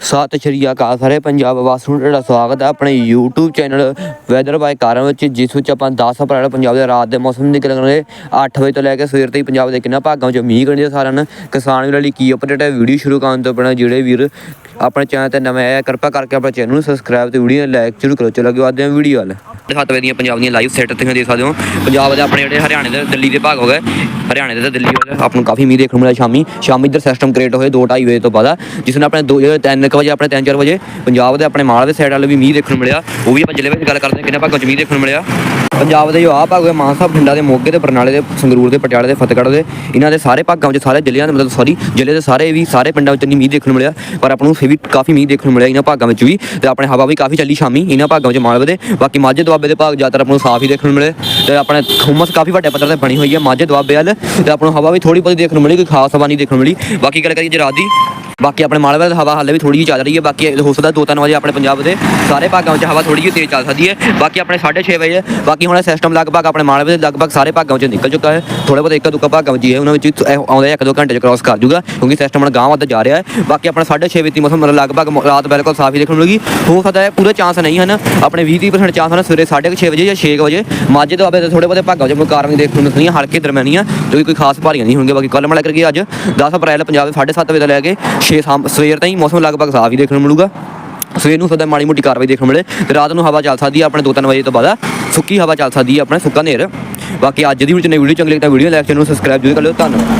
ਸਤਿ ਸ਼੍ਰੀ ਅਕਾਲ ਸਾਰੇ ਪੰਜਾਬ ਵਾਸੀਆਂ ਨੂੰ ਤੁਹਾਡਾ ਸਵਾਗਤ ਹੈ ਆਪਣੇ YouTube ਚੈਨਲ ਵੈਦਰ ਬਾਈ ਕਾਰਨ ਵਿੱਚ, ਜਿਸ ਵਿੱਚ ਆਪਾਂ 10 ਅਪ੍ਰੈਲ ਪੰਜਾਬ ਦੇ ਰਾਤ ਦੇ ਮੌਸਮ ਦੀ ਗੱਲ ਕਰਾਂਗੇ। 8 ਵਜੇ ਤੋਂ ਲੈ ਕੇ ਸਵੇਰ ਤੱਕ ਪੰਜਾਬ ਦੇ ਕਿੰਨਾ ਭਾਗਾਂ ਵਿੱਚ ਮੀਂਹ ਕਰਨੇ ਸਾਰਿਆਂ ਨੂੰ ਕਿਸਾਨ ਵੀਰਾਂ ਲਈ ਕੀ ਅਪਡੇਟ ਹੈ? ਵੀਡੀਓ ਸ਼ੁਰੂ ਕਰਨ ਤੋਂ ਪਹਿਲਾਂ ਜਿਹੜੇ ਵੀਰ ਆਪਣੇ ਚੈਨਲ ਤੇ ਨਵੇਂ ਆਏ ਕਿਰਪਾ ਕਰਕੇ ਆਪਣੇ ਚੈਨਲ ਨੂੰ ਸਬਸਕ੍ਰਾਈਬ ਤੇ ਵੀਡੀਓ ਲਾਈਕ ਜ਼ਰੂਰ ਕਰੋ। ਚਲੋ ਅੱਗੇ ਵਧਦੇ ਹਾਂ ਵੀਡੀਓ ਵੱਲ। 7 ਵਜੇ ਦੀਆਂ ਪੰਜਾਬ ਦੀਆਂ ਲਾਈਵ ਸੈਟ ਤੁਸੀਂ ਦੇਖ ਸਕਦੇ ਹੋ। ਪੰਜਾਬ ਦੇ ਆਪਣੇ ਜਿਹੜੇ ਹਰਿਆਣੇ ਦੇ ਦਿੱਲੀ ਦੇ ਭਾਗ ਹੋ ਗਏ। ਹਰਿਆਣੇ ਦੇ ਤੇ ਦਿੱਲੀ ਵਾਲੇ ਆਪ ਨੂੰ ਕਾਫੀ ਮੀਂਹ ਦੇਖਣ ਨੂੰ ਮਿਲਿਆ ਸ਼ਾਮੀ। ਸ਼ਾਮੀ ਇੱਧਰ ਸਿਸਟਮ ਕ੍ਰੀਏਟ ਹੋਏ 2:30 ਵਜੇ ਤੋਂ ਬਾਅਦ ਜਿਸ ਨਾਲ ਆਪਣੇ 2 3 ਵਜੇ, ਆਪਣੇ 3-4 ਵਜੇ ਪੰਜਾਬ ਦੇ ਆਪਣੇ ਮਾਲਵੇ ਸਾਈਡ ਵਾਲੇ ਵੀ ਮੀਂਹ ਦੇਖਣ ਨੂੰ ਮਿਲਿਆ। ਉਹ ਵੀ ਆਪਾਂ ਜ਼ਿਲ੍ਹੇ ਵਿੱਚ ਗੱਲ ਕਰਦੇ ਹਾਂ, ਕਿੰਨੇ ਭਾਗਾਂ 'ਚ ਮੀਂਹ ਦੇਖਣ ਨੂੰ ਮਿਲਿਆ। ਪੰਜਾਬ ਦੇ ਜੋ ਆਹ ਭਾਗ ਹੋਏ, ਮਾਨਸਾ, ਬਠਿੰਡਾ ਦੇ ਮੋਗੇ ਦੇ ਬਰਨਾਲੇ ਦੇ, ਸੰਗਰੂਰ ਦੇ, ਪਟਿਆਲੇ ਦੇ, ਫਤਿਹਗੜ੍ਹ ਦੇ, ਇਹਨਾਂ ਦੇ ਸਾਰੇ ਭਾਗਾਂ ਵਿੱਚ ਸਾਰੇ ਜ਼ਿਲ੍ਹਿਆਂ ਦੇ, ਮਤਲਬ ਸੌਰੀ ਜ਼ਿਲ੍ਹੇ ਦੇ ਸਾਰੇ ਵੀ ਸਾਰੇ ਪਿੰਡਾਂ ਵਿੱਚ ਨਹੀਂ ਮੀਂਹ ਦੇਖਣ ਨੂੰ ਮਿਲਿਆ, ਪਰ ਆਪਾਂ ਨੂੰ ਫਿਰ ਵੀ ਕਾਫੀ ਮੀਂਹ ਦੇਖਣ ਨੂੰ ਮਿਲਿਆ ਇਹਨਾਂ ਭਾਗਾਂ ਵਿੱਚ ਵੀ ਤੇ ਆਪਣੇ ਹਵਾ ਵੀ ਕਾਫੀ ਚੱਲੀ ਸ਼ਾਮੀ ਇਹਨਾਂ ਭਾਗਾਂ ਵਿੱਚ ਮਾਲਵੇ ਦੇ। ਬਾਕੀ ਮਾਝੇ ਦੁਆਬੇ ਦੇ ਭਾਗ ਜ਼ਿਆਦਾਤਰ ਆਪਾਂ ਨੂੰ ਸਾਫ਼ ਹੀ ਦੇਖਣ ਨੂੰ ਮਿਲੇ ਤੇ ਆਪਣੇ ਹੁਮਸ ਕਾਫੀ ਵੱਡੇ ਪੱਧਰ ਤੇ ਬਣੀ ਹੋਈ ਹੈ ਮਾਝੇ ਦੁਆਬੇ ਵੱਲ ਤੇ ਆਪਾਂ ਨੂੰ ਹਵਾ ਵੀ ਥੋੜੀ ਬਹੁਤੀ ਦੇਖਣ ਨੂੰ ਮਿਲੀ, ਕੋਈ ਖਾਸ ਹਵਾ ਨਹੀਂ ਦੇਖਣ ਨੂੰ ਮਿਲੀ। ਬਾਕੀ ਗੱਲ ਕਰੀਏ ਜੇ ਰਾਤ ਦੀ ਬਾਕੀ ਆਪਣੇ ਮਾਲਵੇ ਦੀ ਹਵਾ ਹਾਲੇ ਵੀ ਥੋੜੀ ਜਿਹੀ ਚੱਲ ਰਹੀ ਹੈ, ਬਾਕੀ ਹੋ ਸਕਦਾ ਦੋ ਤਿੰਨ ਵਜੇ ਆਪਣੇ ਪੰਜਾਬ ਦੇ ਸਾਰੇ ਭਾਗਾਂ ਵਿੱਚ ਹਵਾ ਥੋੜੀ ਜਿਹੀ ਤੇਜ਼ ਚੱਲ ਸਕਦੀ ਹੈ। ਬਾਕੀ ਆਪਣੇ 6:30 ਵਜੇ, ਬਾਕੀ ਹੁਣ ਸਿਸਟਮ ਲਗਭਗ ਆਪਣੇ ਮਾਲਵੇ ਦੇ ਲਗਭਗ ਸਾਰੇ ਭਾਗਾਂ ਵਿੱਚ ਨਿਕਲ ਚੁੱਕਾ ਹੈ। ਥੋੜੇ ਬਹੁਤ ਇੱਕ ਦੁੱਕਾ ਭਾਗਾਂ ਵਿੱਚ ਹੀ ਹੈ, ਉਹਨਾਂ ਵਿੱਚ ਇਹ ਆਉਂਦੇ ਇੱਕ ਦੋ ਘੰਟੇ ਚ ਕ੍ਰਾਸ ਕਰ ਜੂਗਾ, ਕਿਉਂਕਿ ਸਿਸਟਮ ਹੁਣ ਗਾਂਹ ਵੱਧ ਜਾ ਰਿਹਾ ਹੈ। ਬਾਕੀ ਆਪਣਾ 6:30 ਵਜੇ ਦੀ ਮੌਸਮ ਲਗਭਗ ਰਾਤ ਬਿਲਕੁਲ ਸਾਫ਼ ਹੀ ਦੇਖਣ ਨੂੰ ਮਿਲੇਗੀ। ਹੋ ਸਕਦਾ ਹੈ ਪੂਰੇ ਚਾਂਸ ਨਹੀਂ ਹਨ, ਆਪਣੇ 20-30% ਚਾਂਸ ਹਨ, ਸਵੇਰੇ 6:30 ਵਜੇ ਜਾਂ 6 ਵਜੇ। ਮਾਝੇ ਤੋਂ ਆਵੇ ਥੋੜੇ ਬਹੁਤੇ ਭਾਗਾਂ ਵਿੱਚ ਕਾਰਨ ਦੇਖਣ ਨੂੰ ਮਿਲਣੀਆਂ ਹਲਕੇ ਦਰਮਿਆਨੀਆਂ, ਜੋ ਕਿ ਕੋਈ ਖਾਸ ਭਾਰੀਆਂ ਨਹੀਂ ਹੋਣਗੀਆਂ। ਬਾਕੀ ਕੱਲ੍ਹ ਮਲਾ ਕਰਕੇ ਅੱਜ 10 ਅਪ੍ਰੈਲ ਪੰਜਾਬ ਦੇ 7:30 ਵਜੇ ਤੋਂ ਲੈ ਕੇ 6 ਸਵੇਰ ਤਾਈਂ ਮੌਸਮ ਲਗਭਗ ਸਾਫ਼ ਹੀ ਦੇਖਣ ਨੂੰ ਮਿਲੂਗਾ। ਸਵੇਰ ਨੂੰ ਸਦਾ ਮਾੜੀ ਮੋਟੀ ਕਾਰਵਾਈ ਦੇਖਣ ਮਿਲੇ ਤੇ ਰਾਤ ਨੂੰ ਹਵਾ ਚੱਲ ਸਕਦੀ ਹੈ ਆਪਣੇ 2-3 ਵਜੇ ਤੋਂ ਬਾਅਦ। ਸੁੱਕੀ ਹਵਾ ਚੱਲ ਸਕਦੀ ਹੈ ਆਪਣੇ, ਸੁੱਕਾ ਹਨੇਰ। ਬਾਕੀ ਅੱਜ ਦੀ ਵਿੱਚ ਚ ਨਵੀਂ ਵੀਡੀਓ ਚੰਗੀ ਲੱਗੀ ਤਾਂ ਵੀਡੀਓ ਲਾਈਕ, ਚੈਨਲ ਨੂੰ ਸਬਸਕ੍ਰਾਈਬ ਜ਼ਰੂਰ ਕਰ ਲਿਓ। ਧੰਨਵਾਦ।